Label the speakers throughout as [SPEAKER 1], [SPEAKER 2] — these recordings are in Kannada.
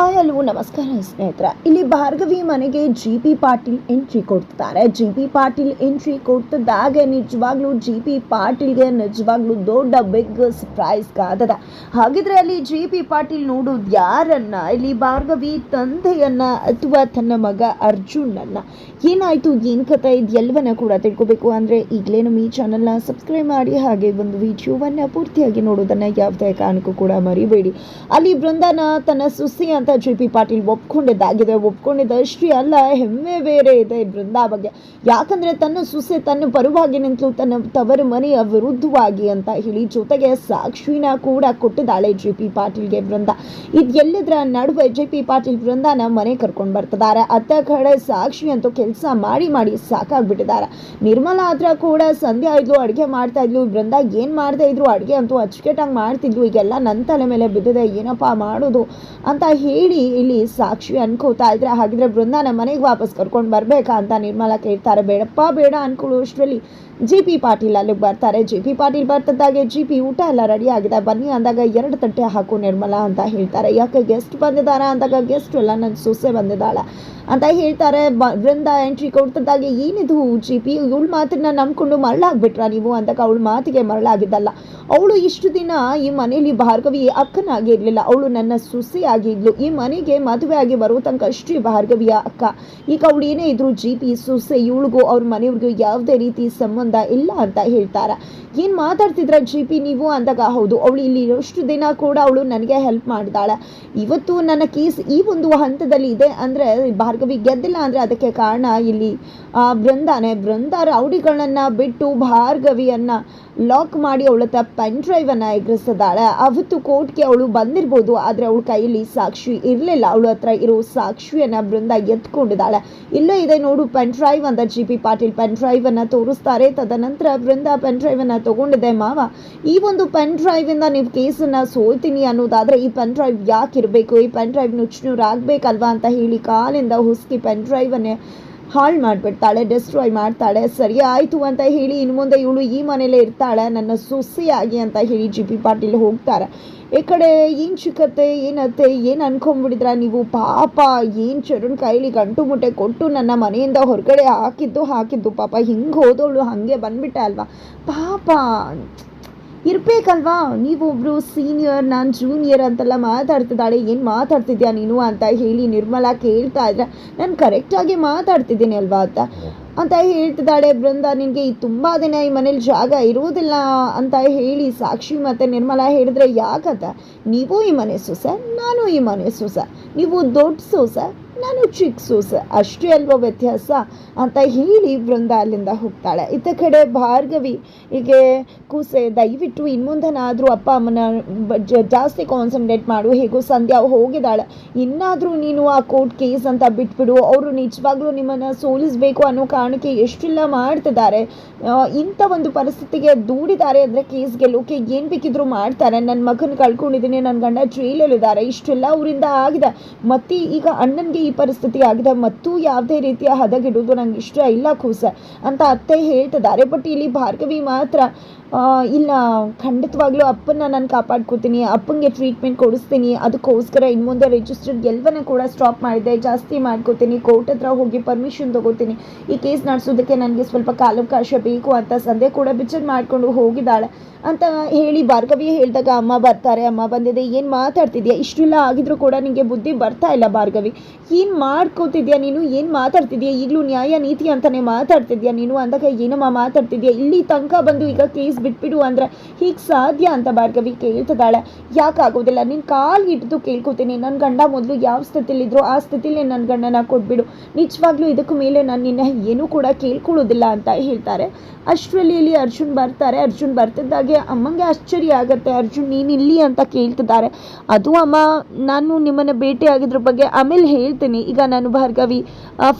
[SPEAKER 1] ಹಾಯ್ ಹಲೋ ನಮಸ್ಕಾರ ಸ್ನೇಹಿತರ. ಇಲ್ಲಿ ಭಾರ್ಗವಿ ಮನೆಗೆ ಜಿ ಪಿ ಪಾಟೀಲ್ ಎಂಟ್ರಿ ಕೊಡ್ತಾರೆ ಜಿ ಪಿ ಪಾಟೀಲ್ ಎಂಟ್ರಿ ಕೊಡ್ತಿದ್ದಾಗ ನಿಜವಾಗ್ಲೂ ಜಿ ಪಿ ಪಾಟೀಲ್ಗೆ ನಿಜವಾಗ್ಲೂ ದೊಡ್ಡ ಬಿಗ್ ಸರ್ಪ್ರೈಸ್ ಕಾದದ ಹಾಗಿದ್ರೆ ಅಲ್ಲಿ ಜಿ ಪಿ ಪಾಟೀಲ್ ನೋಡೋದು ಯಾರನ್ನ? ಇಲ್ಲಿ ಭಾರ್ಗವಿ ತಂದೆಯನ್ನ ಅಥವಾ ತನ್ನ ಮಗ ಅರ್ಜುನನ್ನ. ಏನಾಯ್ತು? ಏನ್ ಕಥೆ? ಇದೆಲ್ಲವನ್ನ ಕೂಡ ತಿಳ್ಕೊಬೇಕು. ಅಂದ್ರೆ ಈಗಲೇ ನಮ್ಮ ಈ ಚಾನಲ್ನ ಸಬ್ಸ್ಕ್ರೈಬ್ ಮಾಡಿ ಹಾಗೆ ಒಂದು ವಿಡಿಯೋವನ್ನ ಪೂರ್ತಿಯಾಗಿ ನೋಡೋದನ್ನ ಯಾವುದೇ ಕಾರಣಕ್ಕೂ ಕೂಡ ಮರಿಬೇಡಿ. ಅಲ್ಲಿ ಬೃಂದನ ತನ್ನ ಸುಸಿ ಅಂತ ಜಿ ಪಿ ಪಾಟೀಲ್ ಒಪ್ಕೊಂಡಿದ್ದಾಗಿದೆ. ಒಪ್ಕೊಂಡಿದ್ದಷ್ಟೇ ಅಲ್ಲ, ಹೆಮ್ಮೆ ಬೇರೆ ಇದೆ ಬೃಂದಾ ಬಗ್ಗೆ ಯಾಕಂದ್ರೆ ತನ್ನ ಸುಸೆ ತನ್ನ ಪರವಾಗಿ ನಿಂತು ತನ್ನ ತವರು ಮನೆಯ ವಿರುದ್ಧವಾಗಿ ಅಂತ ಹೇಳಿ ಜೊತೆಗೆ ಸಾಕ್ಷಿನ ಕೂಡ ಕೊಟ್ಟಿದ್ದಾಳೆ ಜೆ ಪಿ ಪಾಟೀಲ್ಗೆ ಬೃಂದ ಇದು ಎಲ್ಲದರ ನಡುವೆ ಜೆ ಪಿ ಪಾಟೀಲ್ ಬೃಂದಾನ ಮನೆ ಕರ್ಕೊಂಡು ಬರ್ತಿದ್ದಾರೆ. ಅತ್ತ ಕಡೆ ಸಾಕ್ಷಿ ಅಂತೂ ಕೆಲಸ ಮಾಡಿ ಮಾಡಿ ಸಾಕಾಗ್ಬಿಟ್ಟಿದ್ದಾರೆ. ನಿರ್ಮಲಾ ಹತ್ರ ಕೂಡ ಸಂಧ್ಯಾ ಇದ್ಲು, ಅಡುಗೆ ಮಾಡ್ತಾ ಇದ್ಲು. ಬೃಂದ ಏನು ಮಾಡ್ತಾ ಇದ್ರು ಅಡುಗೆ ಅಂತೂ ಅಚ್ಚುಕಟ್ಟಾಗಿ ಮಾಡ್ತಿದ್ಲು. ಈಗೆಲ್ಲ ನನ್ನ ತಲೆ ಮೇಲೆ ಬಿದ್ದಿದೆ. ಏನಪ್ಪಾ ಮಾಡೋದು ಅಂತ ಹೇಳಿ ಇಲ್ಲಿ ಸಾಕ್ಷಿ ಅನ್ಕೋತಾ ಇದ್ರೆ ಹಾಗಿದ್ರೆ ಬೃಂದಾನ ಮನೆಗೆ ವಾಪಸ್ ಕರ್ಕೊಂಡು ಬರ್ಬೇಕಾ ಅಂತ ನಿರ್ಮಲಾ ಕೇಳ್ತಾರೆ. ಬೇಡಪ್ಪ, ಬೇಡ ಅನ್ಕೊಳ್ಳುವಷ್ಟರಲ್ಲಿ ಜಿ ಪಿ ಪಾಟೀಲ್ ಅಲ್ಲಿಗೆ ಬರ್ತಾರೆ. ಜಿ ಪಿ ಪಾಟೀಲ್ ಬರ್ತಿದ್ದಾಗೆ ಜಿ ಪಿ ಊಟ ಎಲ್ಲ ರೆಡಿ ಆಗಿದೆ. ಬನ್ನಿ ಅಂದಾಗ ಎರಡು ತಟ್ಟೆ ಹಾಕು ನಿರ್ಮಲಾ ಅಂತ ಹೇಳ್ತಾರೆ. ಯಾಕೆ ಗೆಸ್ಟ್ ಬಂದಿದ್ದಾರೆ ಅಂದಾಗ ಗೆಸ್ಟ್ ಎಲ್ಲ ನನ್ನ ಸೊಸೆ ಬಂದಿದ್ದಾಳೆ ಅಂತ ಹೇಳ್ತಾರೆ. ಬೃಂದ ಎಂಟ್ರಿ ಕೊಡ್ತಿದ್ದಾಗೆ ಏನಿದು ಜಿ ಪಿ ಇವಳ ಮಾತನ್ನ ನಂಬ್ಕೊಂಡು ಮರಳಾಗ್ಬಿಟ್ರಾ ನೀವು ಅಂದಾಗ ಅವಳ ಮಾತಿಗೆ ಮರಳಾಗಿದ್ದಲ್ಲ. ಅವಳು ಇಷ್ಟು ದಿನ ಈ ಮನೆಯಲ್ಲಿ ಭಾರ್ಗವಿ ಅಕ್ಕನಾಗಿ ಇರ್ಲಿಲ್ಲ. ಅವಳು ನನ್ನ ಸೊಸೆಯಾಗಿದ್ಲು ಈ ಮನೆಗೆ ಮದುವೆ ಆಗಿ ಬರೋ ತನಕ ಅಷ್ಟೇ ಭಾರ್ಗವಿಯ ಅಕ್ಕ. ಈಗ ಅವಳು ಏನೇ ಇದ್ರು ಜಿ ಪಿ ಸೊಸೆ, ಇವಳಿಗೂ ಅವ್ರ ಮನೆಯವ್ರಿಗೂ ಯಾವುದೇ ರೀತಿ ಸಂಬಂಧ ಇಲ್ಲ ಅಂತ ಹೇಳ್ತಾರೆ. ಏನು ಮಾತಾಡ್ತಿದ್ರೆ ಜಿ ಪಿ ನೀವು ಅಂದಾಗ, ಹೌದು, ಅವಳು ಇಲ್ಲಿ ಇರೋಷ್ಟು ದಿನ ಕೂಡ ಅವಳು ನನಗೆ ಹೆಲ್ಪ್ ಮಾಡಿದಾಳೆ. ಇವತ್ತು ನನ್ನ ಕೇಸ್ ಈ ಒಂದು ಹಂತದಲ್ಲಿ ಇದೆ ಅಂದರೆ, ಭಾರ್ಗವಿ ಗೆದ್ದಿಲ್ಲ ಅಂದರೆ ಅದಕ್ಕೆ ಕಾರಣ ಇಲ್ಲಿ ಬೃಂದಾನೆ. ಬೃಂದ ರೌಡಿಗಳನ್ನು ಬಿಟ್ಟು ಭಾರ್ಗವಿಯನ್ನು ಲಾಕ್ ಮಾಡಿ ಅವಳ ಹತ್ರ ಪೆನ್ ಡ್ರೈವನ್ನು ಎಗರಿಸಿದಾಳೆ. ಅವತ್ತು ಕೋರ್ಟ್ಗೆ ಅವಳು ಬಂದಿರ್ಬೋದು, ಆದರೆ ಅವಳ ಕೈಯಲ್ಲಿ ಸಾಕ್ಷಿ ಇರಲಿಲ್ಲ. ಅವಳ ಹತ್ರ ಇರೋ ಸಾಕ್ಷಿಯನ್ನು ಬೃಂದ ಎತ್ಕೊಂಡಿದ್ದಾಳೆ ಇಲ್ಲೇ ಇದೆ ನೋಡು ಪೆನ್ ಡ್ರೈವ್ ಅಂತ ಜಿ ಪಿ ಪಾಟೀಲ್ ಪೆನ್ ಡ್ರೈವನ್ನು ತೋರಿಸ್ತಾರೆ. ತದನಂತರ ವೃಂದ ಪೆನ್ ಡ್ರೈವನ್ನು ತಗೊಂಡಿದೆ ಮಾವ. ಈ ಒಂದು ಪೆನ್ ಡ್ರೈವಿಂದ ನೀವು ಕೇಸನ್ನು ಸೋಲ್ತೀನಿ ಅನ್ನೋದಾದರೆ ಈ ಪೆನ್ ಡ್ರೈವ್ ಯಾಕೆ ಇರಬೇಕು? ಈ ಪೆನ್ ಡ್ರೈವ್ ನುಚ್ಚುನೂರು ಆಗಬೇಕಲ್ವಾ ಅಂತ ಹೇಳಿ ಕಾಲಿಂದ ಹುಸ್ಕಿ ಪೆನ್ ಡ್ರೈವನ್ನೇ ಹಾಳು ಮಾಡಿಬಿಡ್ತಾಳೆ ಡಿಸ್ಟ್ರಾಯ್ ಮಾಡ್ತಾಳೆ. ಸರಿ ಆಯಿತು ಅಂತ ಹೇಳಿ ಇನ್ನು ಮುಂದೆ ಇವಳು ಈ ಮನೇಲೇ ಇರ್ತಾಳೆ, ನನ್ನ ಸುಸಿಯಾಗಿ ಅಂತ ಹೇಳಿ ಜಿ ಪಿ ಪಾಟೀಲ್ ಹೋಗ್ತಾರೆ. ಈ ಕಡೆ ಏನು ಚಿಕ್ಕತ್ತೆ, ಏನತ್ತೆ, ಏನು ಅನ್ಕೊಂಬಿಡಿದ್ರ ನೀವು? ಪಾಪ, ಏನು ಚರುಣ್ ಕೈಲಿ ಗಂಟು ಮುಟ್ಟೆ ಕೊಟ್ಟು ನನ್ನ ಮನೆಯಿಂದ ಹೊರಗಡೆ ಹಾಕಿದ್ದು ಹಾಕಿದ್ದು ಪಾಪ. ಹಿಂಗೆ ಹೋದವಳು ಹಾಗೆ ಬಂದ್ಬಿಟ್ಟೆ ಅಲ್ವಾ? ಪಾಪ ಇರಬೇಕಲ್ವಾ? ನೀವೊಬ್ರು ಸೀನಿಯರ್ ನಾನು ಜೂನಿಯರ್ ಅಂತೆಲ್ಲ ಮಾತಾಡ್ತಿದ್ದಾಳೆ, ಏನು ಮಾತಾಡ್ತಿದ್ಯಾ ನೀನು ಅಂತ ಹೇಳಿ ನಿರ್ಮಲಾ ಕೇಳ್ತಾ ಇದ್ರೆ, ನಾನು ಕರೆಕ್ಟಾಗಿ ಮಾತಾಡ್ತಿದ್ದೀನಿ ಅಲ್ವಾ ಅಂತ? ಅಂತ ಹೇಳ್ತಿದ್ದಾಳೆ. ಬೃಂದ, ನಿನಗೆ ಈ ತುಂಬ ದಿನ ಈ ಮನೇಲಿ ಜಾಗ ಇರುವುದಿಲ್ಲ ಅಂತ ಹೇಳಿ ಸಾಕ್ಷಿ ಮತ್ತು ನಿರ್ಮಲಾ ಹೇಳಿದ್ರೆ ಯಾಕಂತ? ನೀವು ಈ ಮನೆ ಸೊಸೆ, ನಾನು ಈ ಮನೆ ಸೊಸೆ. ನೀವು ದೊಡ್ಡ ಸೊಸೆ ನಾನು ಚಿಕ್ಕ ಸೂಸ. ಅಷ್ಟೇ ಅಲ್ವೋ ವ್ಯತ್ಯಾಸ? ಅಂತ ಹೇಳಿ ವೃಂದ ಅಲ್ಲಿಂದ ಹೋಗ್ತಾಳೆ. ಇತ್ತ ಕಡೆ ಭಾರ್ಗವಿ ಹೀಗೆ ಕೂಸೆ, ದಯವಿಟ್ಟು ಇನ್ಮುಂದನಾದರೂ ಅಪ್ಪ ಅಮ್ಮನ ಜಾಸ್ತಿ ಕಾನ್ಸಂಟ್ರೇಟ್ ಮಾಡು. ಹೇಗೋ ಸಂಧ್ಯಾ ಹೋಗಿದ್ದಾಳೆ. ಇನ್ನಾದರೂ ನೀನು ಆ ಕೋರ್ಟ್ ಕೇಸ್ ಅಂತ ಬಿಟ್ಬಿಡು. ಅವರು ನಿಜವಾಗ್ಲೂ ನಿಮ್ಮನ್ನು ಸೋಲಿಸಬೇಕು ಅನ್ನೋ ಕಾರಣಕ್ಕೆ ಎಷ್ಟೆಲ್ಲ ಮಾಡ್ತಿದ್ದಾರೆ. ಇಂಥ ಒಂದು ಪರಿಸ್ಥಿತಿಗೆ ದೂಡಿದ್ದಾರೆ ಅಂದರೆ ಕೇಸ್ ಗೆಲ್ಲೋಕೆ ಏನು ಬೇಕಿದ್ರು ಮಾಡ್ತಾರೆ. ನನ್ನ ಮಗನ ಕಳ್ಕೊಂಡಿದ್ದೀನಿ ನನ್ನ ಗಂಡ ಜೈಲಲ್ಲಿದ್ದಾರೆ ಇಷ್ಟೆಲ್ಲ ಅವರಿಂದ ಆಗಿದೆ. ಮತ್ತೆ ಈಗ ಅಣ್ಣನಿಗೆ ಈ ಪರಿಸ್ಥಿತಿ ಆಗಿದೆ. ಮತ್ತು ಯಾವುದೇ ರೀತಿಯ ಹದಗೆಡುವುದು ನಂಗೆ ಇಷ್ಟ ಇಲ್ಲ ಕೂಸ ಅಂತ ಅತ್ತೆ ಹೇಳ್ತಿದ್ದಾರೆ. ಬಟ್ ಇಲ್ಲಿ ಭಾರ್ಗವಿ ಮಾತ್ರ ಇಲ್ಲ ಖಂಡಿತವಾಗ್ಲೂ ಅಪ್ಪನ ನಾನು ಕಾಪಾಡ್ಕೋತೀನಿ ಅಪ್ಪನಿಗೆ ಟ್ರೀಟ್ಮೆಂಟ್ ಕೊಡಿಸ್ತೀನಿ, ಅದಕ್ಕೋಸ್ಕರ ಇನ್ನು ಮುಂದೆ ರಿಜಿಸ್ಟರ್ಡ್ ಎಲ್ಲವನ್ನ ಕೂಡ ಸ್ಟಾಪ್ ಮಾಡಿದೆ, ಜಾಸ್ತಿ ಮಾಡ್ಕೋತೀನಿ ಕೋರ್ಟ್ ಹತ್ರ ಹೋಗಿ ಪರ್ಮಿಷನ್ ತಗೋತೀನಿ. ಈ ಕೇಸ್ ನಡೆಸೋದಕ್ಕೆ ನನಗೆ ಸ್ವಲ್ಪ ಕಾಲಾವಕಾಶ ಬೇಕು ಅಂತ ಸಂದೆ ಕೂಡ ಬಿಚ್ಚರ್ ಮಾಡಿಕೊಂಡು ಹೋಗಿದ್ದಾಳೆ. ಅಂತ ಹೇಳಿ ಭಾರ್ಗವಿ ಹೇಳಿದಾಗ ಅಮ್ಮ ಬರ್ತಾರೆ, ಅಮ್ಮ ಬಂದಿದೆ, ಏನು ಮಾತಾಡ್ತಿದ್ಯಾ? ಇಷ್ಟೆಲ್ಲ ಆಗಿದ್ರು ಕೂಡ ನಿಮಗೆ ಬುದ್ಧಿ ಬರ್ತಾ ಇಲ್ಲ ಭಾರ್ಗವಿ. ಏನು ಮಾಡ್ಕೋತಿದ್ಯಾ ನೀನು? ಏನು ಮಾತಾಡ್ತಿದ್ಯಾ? ಈಗಲೂ ನ್ಯಾಯ ನೀತಿ ಅಂತಲೇ ಮಾತಾಡ್ತಿದ್ಯಾ ನೀನು? ಅಂದಾಗ ಏನಮ್ಮ ಮಾತಾಡ್ತಿದ್ಯಾ? ಇಲ್ಲಿ ತನಕ ಬಂದು ಈಗ ಕೇಸ್ ಬಿಟ್ಬಿಡು ಅಂದ್ರೆ ಹೀಗೆ ಸಾಧ್ಯ ಅಂತ ಭಾರ್ಗವಿ ಕೇಳ್ತಿದ್ದಾಳೆ. ಯಾಕಾಗೋದಿಲ್ಲ ನಿನ್ನ ಕಾಲು ಹಿಡಿದು ಕೇಳ್ಕೊತೀನಿ. ನನ್ನ ಗಂಡ ಮೊದಲು ಯಾವ ಸ್ಥಿತಿಲಿದ್ರು ಆ ಸ್ಥಿತಿಲೇ ನನ್ನ ಗಂಡನ ಕೊಟ್ಬಿಡು. ನಿಜವಾಗ್ಲೂ ಇದಕ್ಕೂ ಮೇಲೆ ನಾನು ನಿನ್ನ ಏನೂ ಕೂಡ ಕೇಳ್ಕೊಳ್ಳೋದಿಲ್ಲ ಅಂತ ಹೇಳ್ತಾರೆ. ಅಷ್ಟರಲ್ಲಿ ಇಲ್ಲಿ ಅರ್ಜುನ್ ಬರ್ತಾರೆ. ಅರ್ಜುನ್ ಬರ್ತಿದ್ದಾಗೆ ಅಮ್ಮಂಗೆ ಆಶ್ಚರ್ಯ ಆಗುತ್ತೆ. ಅರ್ಜುನ್ ನೀನು ಇಲ್ಲಿ ಅಂತ ಕೇಳ್ತಿದ್ದಾರೆ. ಅದು ಅಮ್ಮ, ನಾನು ನಿಮ್ಮನ್ನು ಭೇಟಿಯಾಗಿದ್ರ ಬಗ್ಗೆ ಆಮೇಲೆ ಹೇಳ್ತೀನಿ. ಈಗ ನಾನು ಭಾರ್ಗವಿ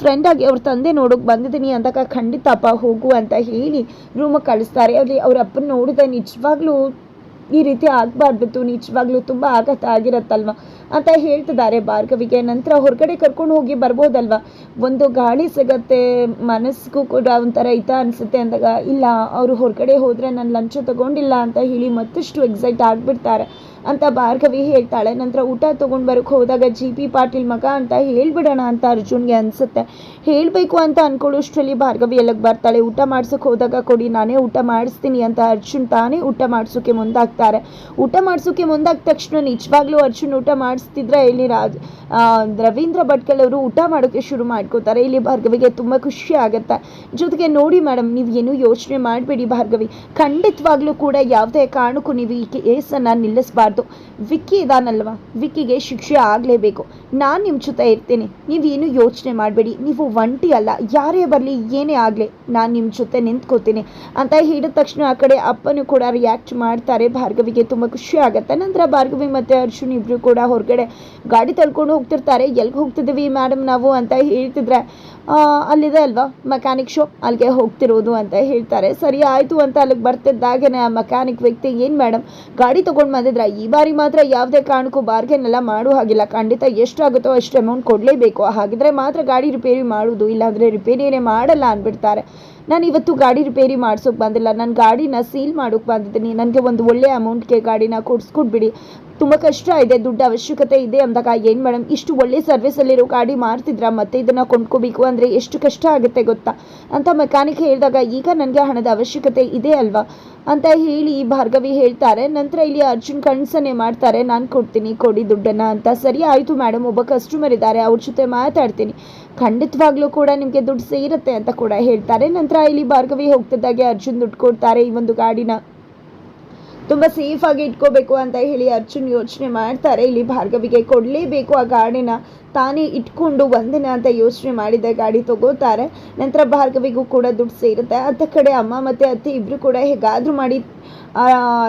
[SPEAKER 1] ಫ್ರೆಂಡ್ ಆಗಿ ಅವ್ರ ತಂದೆ ನೋಡೋಕೆ ಬಂದಿದ್ದೀನಿ ಅಂದಾಗ ಖಂಡಿತಪ್ಪ ಹೋಗು ಅಂತ ಹೇಳಿ ರೂಮಿಗೆ ಕಳಿಸ್ತಾರೆ. ಅಲ್ಲಿ ಅವ್ರ ಅಪ್ಪನ ನೋಡಿದೆ ನಿಜವಾಗ್ಲೂ ಈ ರೀತಿ ಆಗಬಾರ್ದಿತ್ತು ನಿಜವಾಗ್ಲೂ ತುಂಬ ಆಘಾತ ಆಗಿರತ್ತಲ್ವ? ಅಂತ ಹೇಳ್ತಿದ್ದಾರೆ ಭಾರ್ಗವಿಗೆ. ನಂತರ ಹೊರಗಡೆ ಕರ್ಕೊಂಡು ಹೋಗಿ ಬರ್ಬೋದಲ್ವಾ? ಒಂದು ಗಾಳಿ ಸಿಗತ್ತೆ, ಮನಸ್ಸಿಗೂ ಕೂಡ ಒಂಥರ ಹಿತ ಅನಿಸುತ್ತೆ ಅಂದಾಗ, ಇಲ್ಲ, ಅವರು ಹೊರಗಡೆ ಹೋದರೆ ನಾನು ಲಂಚ ತಗೊಂಡಿಲ್ಲ ಅಂತ ಹೇಳಿ ಮತ್ತಷ್ಟು ಎಕ್ಸೈಟ್ ಆಗಿಬಿಡ್ತಾರೆ ಅಂತ ಭಾರ್ಗವಿ ಹೇಳ್ತಾಳೆ. ನಂತರ ಊಟ ತೊಗೊಂಡು ಬರೋಕ್ಕೆ ಹೋದಾಗ, ಜಿ ಪಿ ಪಾಟೀಲ್ ಮಗ ಅಂತ ಹೇಳ್ಬಿಡೋಣ ಅಂತ ಅರ್ಜುನ್ಗೆ ಅನಿಸುತ್ತೆ. ಹೇಳಬೇಕು ಅಂತ ಅನ್ಕೊಳ್ಳೋಷ್ಟರಲ್ಲಿ ಭಾರ್ಗವಿ ಎಲ್ಲಿಗೆ ಬರ್ತಾಳೆ. ಊಟ ಮಾಡ್ಸೋಕೆ ಹೋದಾಗ ಕೊಡಿ, ನಾನೇ ಊಟ ಮಾಡಿಸ್ತೀನಿ ಅಂತ ಅರ್ಜುನ್ ತಾನೇ ಊಟ ಮಾಡಿಸೋಕೆ ಮುಂದಾಗ್ತಾರೆ. ಊಟ ಮಾಡಿಸೋಕೆ ಮುಂದಾದ ತಕ್ಷಣ ನಿಜವಾಗ್ಲೂ ಅರ್ಜುನ್ ಊಟ ಮಾಡಿಸ್ತಿದ್ರೆ ಇಲ್ಲಿ ರಾಜ್ ರವೀಂದ್ರ ಭಟ್ಕಲ್ ಅವರು ಊಟ ಮಾಡೋಕ್ಕೆ ಶುರು ಮಾಡ್ಕೋತಾರೆ. ಇಲ್ಲಿ ಭಾರ್ಗವಿಗೆ ತುಂಬ ಖುಷಿ ಆಗುತ್ತೆ. ಜೊತೆಗೆ ನೋಡಿ ಮೇಡಮ್, ನೀವು ಏನೂ ಯೋಚನೆ ಮಾಡಬೇಡಿ ಭಾರ್ಗವಿ. ಖಂಡಿತವಾಗ್ಲೂ ಕೂಡ ಯಾವುದೇ ಕಾರಣಕ್ಕೂ ನೀವು ಈ ಕೇಸನ್ನು ನಿಲ್ಲಿಸಬಾರ್ದು. ವಿಕ್ಕಿ ಇದಾನಲ್ವಾ? ವಿಕ್ಕಿಗೆ ಶಿಕ್ಷೆ ಆಗಲೇಬೇಕು. ನಾನು ನಿಮ್ಮ ಜೊತೆ ಇರ್ತೀನಿ. ನೀವೇನು ಯೋಚನೆ ಮಾಡಬೇಡಿ. ನೀವು ಒಂಟಿ ಅಲ್ಲ, ಯಾರೇ ಬರಲಿ, ಏನೇ ಆಗಲಿ, ನಾನು ನಿಮ್ಮ ಜೊತೆ ನಿಂತ್ಕೋತೀನಿ ಅಂತ ಹೇಳಿದ ತಕ್ಷಣ ಆ ಕಡೆ ಅಪ್ಪನೂ ಕೂಡ ರಿಯಾಕ್ಟ್ ಮಾಡ್ತಾರೆ. ಭಾರ್ಗವಿಗೆ ತುಂಬ ಖುಷಿ ಆಗುತ್ತೆ. ನಂತರ ಭಾರ್ಗವಿ ಮತ್ತು ಅರ್ಜುನ್ ಇಬ್ಬರು ಕೂಡ ಹೊರಗಡೆ ಗಾಡಿ ತಳ್ಕೊಂಡು ಹೋಗ್ತಿರ್ತಾರೆ. ಎಲ್ಲಿಗೆ ಹೋಗ್ತಿದ್ದೀವಿ ಮೇಡಮ್ ನಾವು ಅಂತ ಹೇಳ್ತಿದ್ರೆ ಅಲ್ಲಿದೆ ಅಲ್ವಾ ಮೆಕ್ಯಾನಿಕ್ ಶೋ ಅಲ್ಲಿಗೆ ಹೋಗ್ತಿರೋದು ಅಂತ ಹೇಳ್ತಾರೆ. ಸರಿ, ಆಯಿತು ಅಂತ ಅಲ್ಲಿಗೆ ಬರ್ತಿದ್ದಾಗೇನೆ ಆ ಮೆಕ್ಯಾನಿಕ್ ವ್ಯಕ್ತಿ, ಏನು ಮೇಡಮ್ ಗಾಡಿ ತೊಗೊಂಡು ಬಂದಿದ್ರೆ? ಈ ಬಾರಿ ಮಾತ್ರ ಯಾವುದೇ ಕಾರಣಕ್ಕೂ ಬಾರ್ಗೇನ್ ಮಾಡೋ ಹಾಗಿಲ್ಲ. ಖಂಡಿತ ಎಷ್ಟಾಗುತ್ತೋ ಅಷ್ಟು ಅಮೌಂಟ್ ಕೊಡಲೇಬೇಕು. ಹಾಗಿದ್ರೆ ಮಾತ್ರ ಗಾಡಿ ರಿಪೇರಿ ಮಾಡುವುದು, ಇಲ್ಲಾಂದರೆ ರಿಪೇರಿನೇ ಮಾಡಲ್ಲ ಅಂದ್ಬಿಡ್ತಾರೆ. ನಾನು ಇವತ್ತು ಗಾಡಿ ರಿಪೇರಿ ಮಾಡಿಸೋಕೆ ಬಂದಿಲ್ಲ. ನಾನು ಗಾಡಿನ ಸೀಲ್ ಮಾಡೋಕೆ ಬಂದಿದ್ದೀನಿ. ನನಗೆ ಒಂದು ಒಳ್ಳೆ ಅಮೌಂಟ್ಗೆ ಗಾಡಿನ ಕೊಡಿಸ್ಕೊಟ್ಬಿಡಿ ತುಂಬ ಕಷ್ಟ ಇದೆ, ದುಡ್ಡು ಅವಶ್ಯಕತೆ ಇದೆ ಅಂದಾಗ ಏನು ಮೇಡಮ್ ಇಷ್ಟು ಒಳ್ಳೆ ಸರ್ವಿಸಲ್ಲಿರೋ ಗಾಡಿ ಮಾರ್ತಿದ್ರ, ಮತ್ತೆ ಇದನ್ನು ಕೊಂಡ್ಕೋಬೇಕು ಅಂದರೆ ಎಷ್ಟು ಕಷ್ಟ ಆಗುತ್ತೆ ಗೊತ್ತಾ? ಅಂತ ಮೆಕ್ಯಾನಿಕ್ ಹೇಳಿದಾಗ, ಈಗ ನನಗೆ ಹಣದ ಅವಶ್ಯಕತೆ ಇದೆ ಅಲ್ವಾ? ಅಂತ ಹೇಳಿ ಭಾರ್ಗವಿ ಹೇಳ್ತಾರೆ. ನಂತರ ಇಲ್ಲಿ ಅರ್ಜುನ್ ಕಣ್ಸನೆ ಮಾಡ್ತಾರೆ, ನಾನು ಕೊಡ್ತೀನಿ, ಕೊಡಿ ದುಡ್ಡನ್ನು ಅಂತ. ಸರಿ ಆಯಿತು ಮೇಡಮ್ ಒಬ್ಬ ಕಸ್ಟಮರ್ ಇದ್ದಾರೆ, ಅವ್ರ ಜೊತೆ ಮಾತಾಡ್ತೀನಿ. ಖಂಡಿತವಾಗ್ಲೂ ಕೂಡ ನಿಮಗೆ ದುಡ್ಡು ಸೇರುತ್ತೆ ಅಂತ ಕೂಡ ಹೇಳ್ತಾರೆ. ನಂತರ ಇಲ್ಲಿ ಭಾರ್ಗವಿ ಹೋಗ್ತಿದ್ದಾಗೆ ಅರ್ಜುನ್ ದುಡ್ಡು ಕೊಡ್ತಾರೆ ಈ ಒಂದು ಗಾಡಿನ. ತುಂಬ ಸೇಫಾಗಿ ಇಟ್ಕೋಬೇಕು ಅಂತ ಹೇಳಿ ಅರ್ಜುನ್ ಯೋಚನೆ ಮಾಡ್ತಾರೆ. ಇಲ್ಲಿ ಭಾರ್ಗವಿಗೆ ಕೊಡಲೇಬೇಕು ಆ ಗಾಡಿನ. ತಾನೇ ಇಟ್ಕೊಂಡು ಒಂದಿನ ಅಂತ ಯೋಚನೆ ಮಾಡಿದ ಗಾಡಿ ತಗೋತಾರೆ. ನಂತರ ಭಾರ್ಗವಿಗೂ ಕೂಡ ದುಡ್ಡು ಸೇರುತ್ತೆ. ಅತ್ತ ಕಡೆ ಅಮ್ಮ ಮತ್ತು ಅತ್ತೆ ಇಬ್ಬರು ಕೂಡ ಹೇಗಾದರೂ ಮಾಡಿ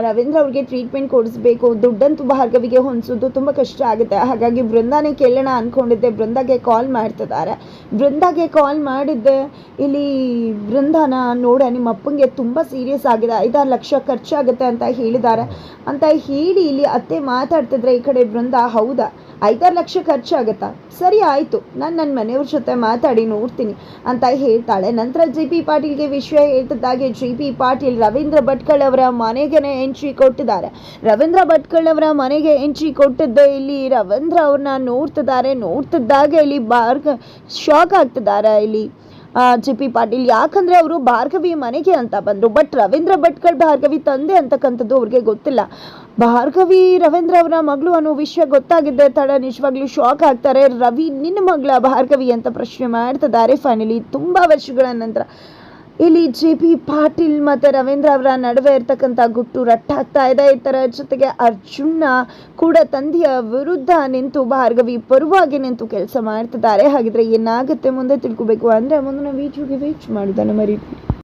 [SPEAKER 1] ರವೀಂದ್ರ ಅವ್ರಿಗೆ ಟ್ರೀಟ್ಮೆಂಟ್ ಕೊಡಿಸ್ಬೇಕು. ದುಡ್ಡಂತೂ ಭಾರ್ಗವಿಗೆ ಹೊಂದಿಸೋದು ತುಂಬ ಕಷ್ಟ ಆಗುತ್ತೆ. ಹಾಗಾಗಿ ಬೃಂದಾನೇ ಕೇಳೋಣ ಅಂದ್ಕೊಂಡಿದ್ದೆ ಬೃಂದಾಗೆ ಕಾಲ್ ಮಾಡ್ತಿದ್ದಾರೆ. ಬೃಂದಾಗೆ ಕಾಲ್ ಮಾಡಿದ್ದೆ. ಇಲ್ಲಿ ಬೃಂದಾನ ನೋಡ, ನಿಮ್ಮ ಅಪ್ಪಂಗೆ ತುಂಬ ಸೀರಿಯಸ್ ಆಗಿದೆ. ಐದಾರು ಲಕ್ಷ ಖರ್ಚಾಗುತ್ತೆ ಅಂತ ಹೇಳಿದ್ದಾರೆ. ಅಂತ ಹೇಳಿ ಇಲ್ಲಿ ಅತ್ತೆ ಮಾತಾಡ್ತಿದ್ರೆ ಈ ಕಡೆ ಬೃಂದ, ಹೌದಾ? ಐದಾರು ಲಕ್ಷ ಖರ್ಚಾಗತ್ತಾ ಸರಿ ಆಯಿತು, ನಾನು ನನ್ನ ಮನೆಯವ್ರ ಜೊತೆ ಮಾತಾಡಿ ನೋಡ್ತೀನಿ ಅಂತ ಹೇಳ್ತಾಳೆ. ನಂತರ ಜಿ ಪಿ ಪಾಟೀಲ್ಗೆ ವಿಷಯ ಹೇಳ್ತಿದ್ದಾಗೆ ಜಿ ಪಿ ಪಾಟೀಲ್ ರವೀಂದ್ರ ಭಟ್ಕಳ್ ಅವರ ಮನೆಗೆ ಎಂಟ್ರಿ ಕೊಟ್ಟಿದ್ದಾರೆ. ರವೀಂದ್ರ ಭಟ್ಕಳ್ ಅವರ ಮನೆಗೆ ಎಂಟ್ರಿ ಕೊಟ್ಟಿದ್ದೆ ಇಲ್ಲಿ ರವೀಂದ್ರ ಅವ್ರನ್ನ ನೋಡ್ತಿದ್ದಾರೆ, ನೋಡ್ತಿದ್ದಾಗೆ ಇಲ್ಲಿ ಬಾರ್ಗ ಶಾಕ್ ಆಗ್ತಿದ್ದಾರೆ ಇಲ್ಲಿ. ಜಿ ಪಿ ಪಾಟೀಲ್, ಯಾಕಂದ್ರೆ ಅವರು ಭಾರ್ಗವಿ ಮನೆಗೆ ಅಂತ ಬಂದ್ರು. ಬಟ್ ರವೀಂದ್ರ ಭಟ್ಕಳ್ ಭಾರ್ಗವಿ ತಂದೆ ಅಂತಕ್ಕಂಥದ್ದು ಅವ್ರಿಗೆ ಗೊತ್ತಿಲ್ಲ. ಭಾರ್ಗವಿ, ರವೀಂದ್ರ ಅವರ ಮಗಳು ಅನ್ನೋ ವಿಷಯ ಗೊತ್ತಾಗಿದ್ದೆ ತಡ, ನಿಜವಾಗ್ಲೂ ಶಾಕ್ ಆಗ್ತಾರೆ. ರವಿ ನಿನ್ನ ಮಗಳ ಭಾರ್ಗವಿ ಅಂತ ಪ್ರಶ್ನೆ ಮಾಡ್ತಿದ್ದಾರೆ. ಫೈನಲಿ ತುಂಬಾ ವರ್ಷಗಳ ನಂತರ ಇಲ್ಲಿ ಜೆ ಪಿ ಪಾಟೀಲ್ ಮತ್ತು ರವೀಂದ್ರ ಅವರ ನಡುವೆ ಇರ್ತಕ್ಕಂಥ ಗುಟ್ಟು ರಟ್ಟಾಗ್ತಾ ಇದೆ. ಇದರ ಜೊತೆಗೆ ಅರ್ಜುನ ಕೂಡ ತಂದೆಯ ವಿರುದ್ಧ ನಿಂತು ಭಾರ್ಗವಿ ಪರವಾಗಿ ನಿಂತು ಕೆಲಸ ಮಾಡ್ತಿದ್ದಾರೆ. ಹಾಗಿದ್ರೆ ಏನಾಗುತ್ತೆ ಮುಂದೆ ತಿಳ್ಕೊಬೇಕು ಅಂದ್ರೆ ಮುಂದಿನ ವೀಚುಗೆ ವೀಚ್ ಮಾಡೋದನ್ನು ಮರಿಬೇಡಿ.